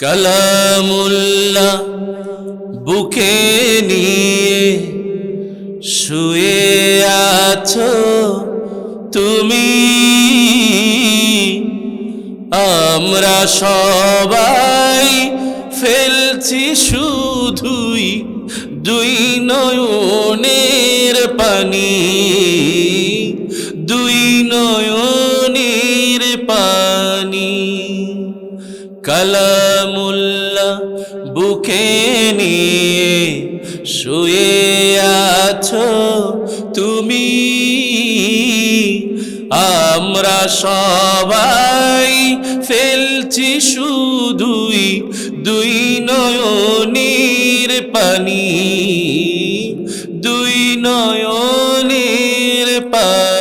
কালামুল্লাহ বুকে নিয়ে শুয়ে আছো তুমি। আমরা সবাই ফেলছি শুধুই দুই নয়নের পানি। দুই নয়নের কালামুল্লাহ বুকে নিয়ে শুয়ে আছো তুমি। আমরা সবাই ফেলছি শুধুই দুই নয়নের পানি, দুই নয়নের পানি।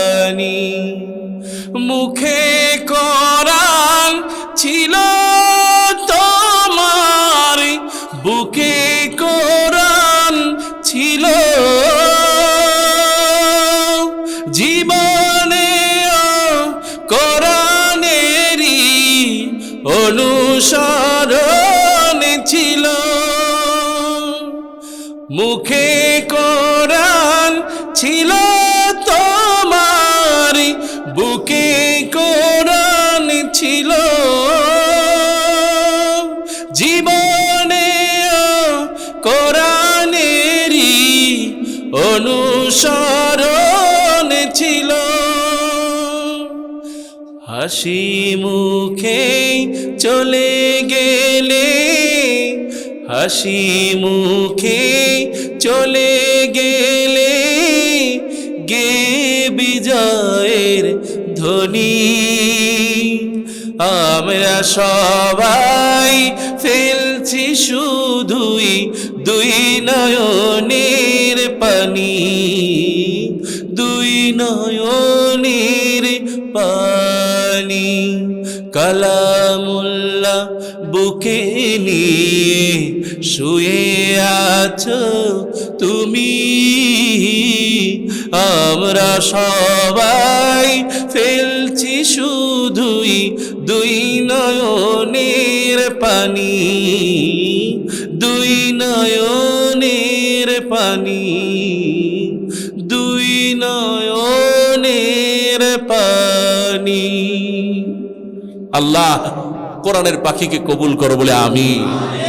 কোরআন ছিল। জীবনে কোরআনেরই অনুসরণ ছিল। মুখে কোরআন ছিল। কোরআনেরই অনুসরণ ছিল। হাসি মুখে চলে গেলে, হাসি মুখে চলে গেলে গে বিজয়ের ধ্বনি। আমরা সবাই ফেলছি শুধুই দুই নয়নের পানি, দুই নয়নের পানি। কালামুল্লাহ বুকে নিয়ে শুয়ে আছো তুমি। আমরা সবাই ফেলছি শুধুই দুই নয়নের পানি। দুই নয়নের পানি দুই নয়নের পানি। আল্লাহ কোরআনের পাখিকে কবুল করো বলে আমি